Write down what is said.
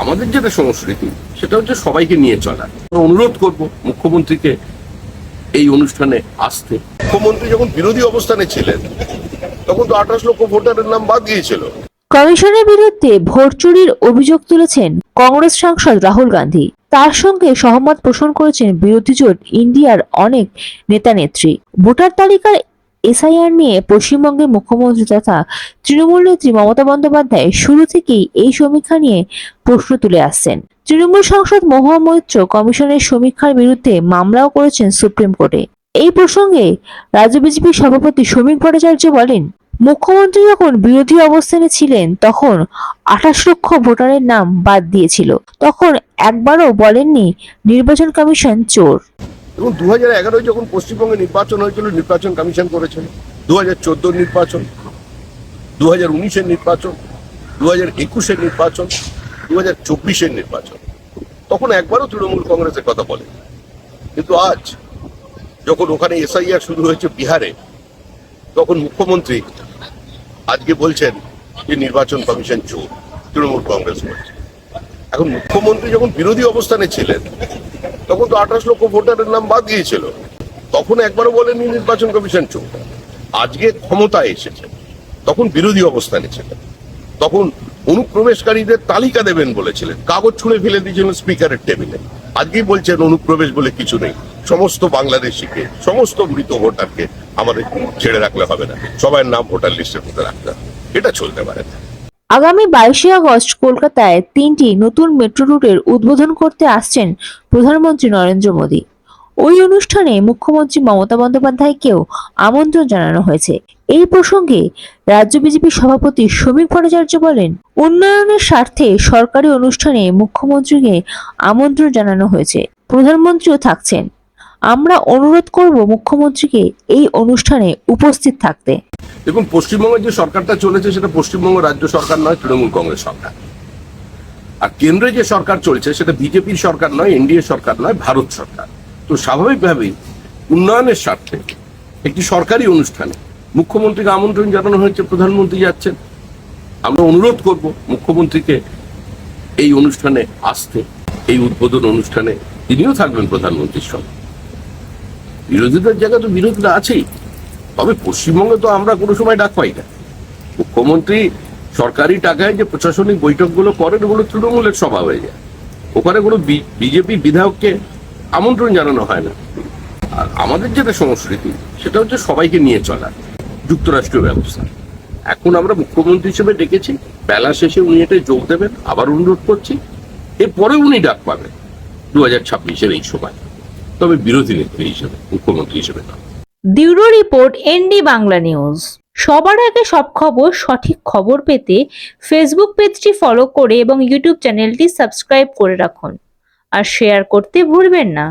আমাদের যেটা সংস্কৃতি সেটা হচ্ছে সবাইকে নিয়ে চলা। অনুরোধ করব মুখ্যমন্ত্রীকে এই অনুষ্ঠানে আসতে। মুখ্যমন্ত্রী যখন বিরোধী অবস্থানে ছিলেন তখন তো আঠাশ লক্ষ ভোটারের নাম বাদ গিয়েছিল কমিশনের বিরুদ্ধে ভোট চুরির অভিযোগ তুলেছেন কংগ্রেস সাংসদ রাহুল গান্ধী। তার সঙ্গে সহমত পোষণ করেছেন বিরোধী জোট ইন্ডিয়ার অনেক নেতা নেত্রী ভোটার তালিকার এসআইআর নিয়ে পশ্চিমবঙ্গের মুখ্যমন্ত্রী তথা তৃণমূল নেত্রী মমতা বন্দ্যোপাধ্যায় শুরু থেকেই এই সমীক্ষা নিয়ে প্রশ্ন তুলে আসছেন। তৃণমূল সাংসদ মহুয়া মৈত্র কমিশনের সমীক্ষার বিরুদ্ধে মামলাও করেছেন সুপ্রিম কোর্টে। এই প্রসঙ্গে রাজ্য বিজেপির সভাপতি শ্রমিক ভট্টাচার্য বলেন, মুখ্যমন্ত্রী যখন বিরোধী অবস্থানে ছিলেন তখন আঠাশ লক্ষ ভোটারের নাম বাদ দিয়েছিল। তখন একবারও বলেননি নির্বাচন কমিশন চোর। এবং দু হাজার এগারোয় যখন পশ্চিমবঙ্গে নির্বাচন হয়েছিল, নির্বাচন কমিশন করেছিল দু হাজার চোদ্দোর নির্বাচন দু হাজার উনিশের নির্বাচন দু হাজার একুশের নির্বাচন দু হাজার চব্বিশের নির্বাচন। তখন একবারও তৃণমূল কংগ্রেসের কথা বলে। কিন্তু আজ, যখন ওখানে এসআইআর শুরু হয়েছে বিহারে, তখন মুখ্যমন্ত্রী আজকে বলছেন যে নির্বাচন কমিশন চোর তৃণমূল কংগ্রেস বলছে এখন মুখ্যমন্ত্রী যখন বিরোধী অবস্থানে ছিলেন, তখন তো আঠাশ লক্ষ ভোটারের নাম বাদ গিয়েছিল। তখন একবারও বলেনি নির্বাচন কমিশন চোখ। আজকে ক্ষমতায় এসেছে। তখন বিরোধী অবস্থানে ছিলেন। তখন অনুপ্রবেশকারীদের তালিকা দেবেন বলেছিলেন। কাগজ ছুঁড়ে ফেলে দিয়েছিলেন স্পিকারের টেবিলে। আজকেই বলছেন অনুপ্রবেশ বলে কিছু নেই। সমস্ত বাংলাদেশিকে, সমস্ত মৃত ভোটারকে আমাদের ছেড়ে রাখলে হবে না। সবাই নাম ভোটার লিস্টের মধ্যে রাখতে হবে। এটা চলতে পারে না। আগামী বাইশে আগস্ট কলকাতায় তিনটি নতুন মেট্রো রুটের উদ্বোধন করতে আসছেন প্রধানমন্ত্রী নরেন্দ্র মোদী। ওই অনুষ্ঠানে মুখ্যমন্ত্রী মমতা বন্দ্যোপাধ্যায়কেও আমন্ত্রণ জানানো হয়েছে। এই প্রসঙ্গে রাজ্য বিজেপির সভাপতি শ্রমিক ভট্টাচার্য বলেন, উন্নয়নের স্বার্থে সরকারি অনুষ্ঠানে মুখ্যমন্ত্রীকে আমন্ত্রণ জানানো হয়েছে। প্রধানমন্ত্রীও থাকছেন। আমরা অনুরোধ করব মুখ্যমন্ত্রীকে এই অনুষ্ঠানে উপস্থিত থাকতে। দেখুন, পশ্চিমবঙ্গের যে সরকারটা চলেছে সেটা পশ্চিমবঙ্গ রাজ্য সরকার নয়, তৃণমূল কংগ্রেস সরকার। আর কেন্দ্রে যে সরকার চলছে সেটা বিজেপির সরকার নয়, এনডিএ সরকার নয়, ভারত সরকার। তো স্বাভাবিকভাবেই উন্নয়নের স্বার্থে একটি সরকারি অনুষ্ঠানে মুখ্যমন্ত্রীকে আমন্ত্রণ জানানো হয়েছে, প্রধানমন্ত্রী যাচ্ছেন। আমরা অনুরোধ করব মুখ্যমন্ত্রীকে এই অনুষ্ঠানে আসতে, এই উদ্বোধন অনুষ্ঠানে তিনিও থাকবেন প্রধানমন্ত্রীর সঙ্গে। বিরোধীদের জায়গা তো বিরোধীরা আছেই। তবে পশ্চিমবঙ্গে তো আমরা কোনো সময় ডাক পাই না। মুখ্যমন্ত্রী সরকারি টাকায় যে প্রশাসনিক বৈঠকগুলো করেন, ওগুলো তৃণমূলের সভা হয়ে যায়। ওখানে কোনো বিজেপি বিধায়ককে আমন্ত্রণ জানানো হয় না। আর আমাদের যেটা সংস্কৃতি, সেটা হচ্ছে সবাইকে নিয়ে চলা, যুক্তরাষ্ট্রীয় ব্যবস্থা। এখন আমরা মুখ্যমন্ত্রী হিসেবে ডেকেছি, বেলা শেষে উনি এটা যোগ দেবেন, আবার অনুরোধ করছি। এরপরে উনি ডাক পাবেন, দু হাজার ছাব্বিশের এই সময়। তবে বিরোধী নেত্রী হিসেবে, মুখ্যমন্ত্রী হিসেবে না। Bureau report, ND Bangla news. সবার আগে সব খবর, সঠিক খবর পেতে ফেসবুক পেজটি ফলো করে এবং ইউটিউব চ্যানেলটি সাবস্ক্রাইব করে রাখুন। আর শেয়ার করতে ভুলবেন না।